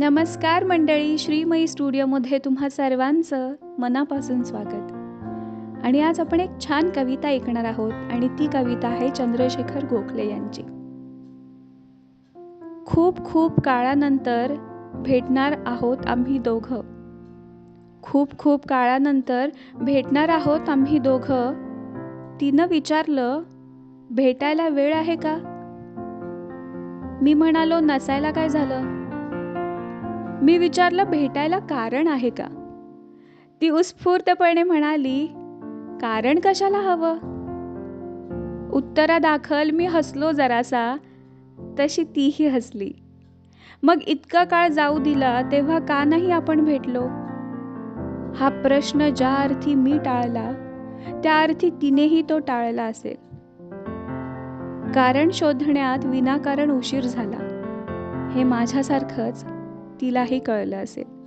नमस्कार मंडळी श्रीमयी स्टुडिओमध्ये तुम्हा सर्वांचं मनापासून स्वागत. आणि आज आपण एक छान कविता ऐकणार आहोत आणि ती कविता आहे चंद्रशेखर गोखले यांची. खूप खूप काळानंतर भेटणार आहोत आम्ही दोघं. खूप खूप काळानंतर भेटणार आहोत आम्ही दोघं. तिनं विचारलं भेटायला वेळ आहे का? मी म्हणालो नसायला काय झालं? मी विचारलं भेटायला कारण आहे का? ती उत्स्फूर्तपणे म्हणाली कारण कशाला हवं? उत्तरादाखल मी हसलो जरासा. तशी तीही हसली. मग इतका काळ जाऊ दिला तेव्हा का नाही आपण भेटलो? हा प्रश्न ज्या अर्थी मी टाळला त्या अर्थी तिनेही तो टाळला असेल. कारण शोधण्यात विनाकारण उशीर झाला. हे माझ्यासारखंच तिलाही कळलं असेल.